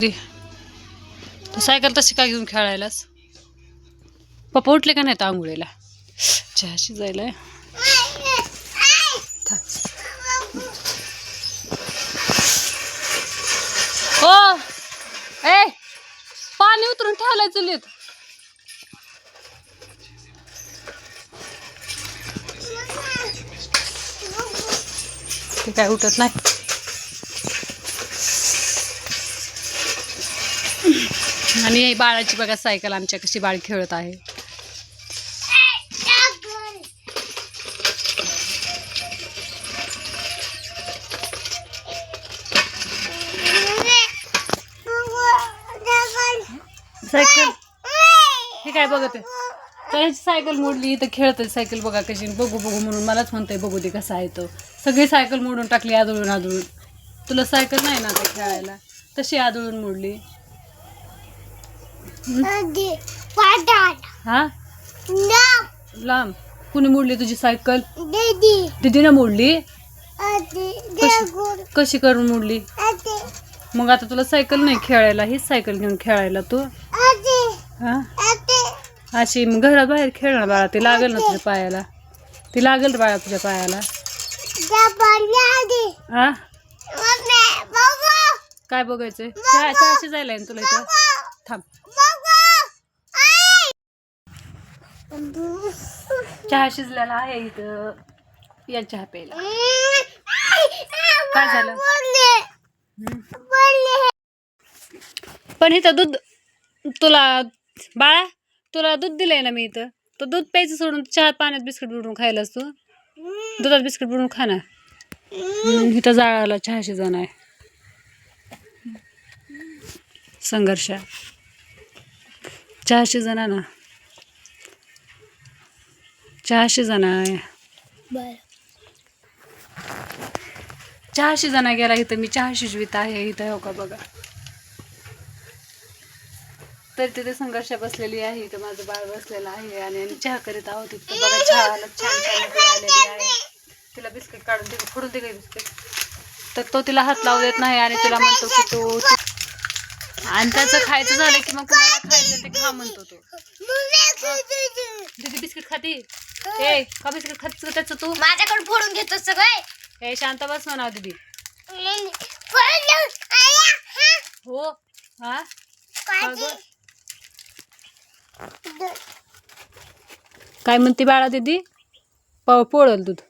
तू cycle तशी का घेऊन खेळायलास? पप्पा उठले का नाही तर आंघोळीला चहा शिजायला हो. ए पाणी उतरून ठेवलंय चुलीत ते काय उठत नाही. आणि बाळाची बघा सायकल आमच्या कशी बाळ खेळत आहे. सायकल. हे काय बघत आहे? त्याची सायकल मोडली तर खेळतोय सायकल बघा कशी. बघू बघू म्हणून मलाच म्हणतोय बघू दे कसं आहे तो. सगळी सायकल मोडून टाकली आदळून आदळून. तुला सायकल नाही ना आता खेळायला? तशी आदळून मोडली. हा? लांब कुणी मोडली तुझी सायकल? दिदीनं मोडली? कशी कशी करून मोडली? मग आता तुला सायकल नाही खेळायला हीच सायकल घेऊन खेळायला तू? हा? अशी मग घरात बाहेर खेळणार बाळा ती लागेल ना तुझ्या पायाला. ती लागेल रे बाळा तुझ्या पायाला. हा? काय बघायचंय? चहा शिजायला आहे ना तुला इथं. थांब. चहा शिजलेला आहे इथं. या चहा प्यायला. काय झालं? पण इथं दूध तुला बाळा तुला दूध दिलंय ना मी इथं. तर दूध प्यायचं सोडून चहा पाण्यात बिस्किट बुडून खायलास तू दुधात बिस्किट बुडून खा ना. इथं जाळाला चहा शिजण आहे. संघर्ष. चहा शिजण ना. चहा शिजण आहे. चहा शिजना गेला इथं मी चहा शिजवीत आहे इथं हो का बघा. तर तिथे संघर्ष बसलेली आहे इथं माझं बाळ बसलेलं आहे आणि आम्ही चहा करीत आहोत. इथं बघा चहाला छान छान आलेली आहे तिला बिस्किट काढून दे फोडून दे बिस्किट. तर तो तिला हात लावू देत नाही आणि तिला म्हणतो की तो आणि त्याचं खायचं झालं की मग कुणाला खायचं ते खा म्हणतो तो. दीदी बिस्किट खाती? ए का बिस्किट खातीस का त्याचं तू. माझ्याकडे फोडून घेतो सगळे. ए शांत बस म्हणा दीदी. हो. हा का गं? काय म्हणते बाळा दीदी? प पोळल दूध.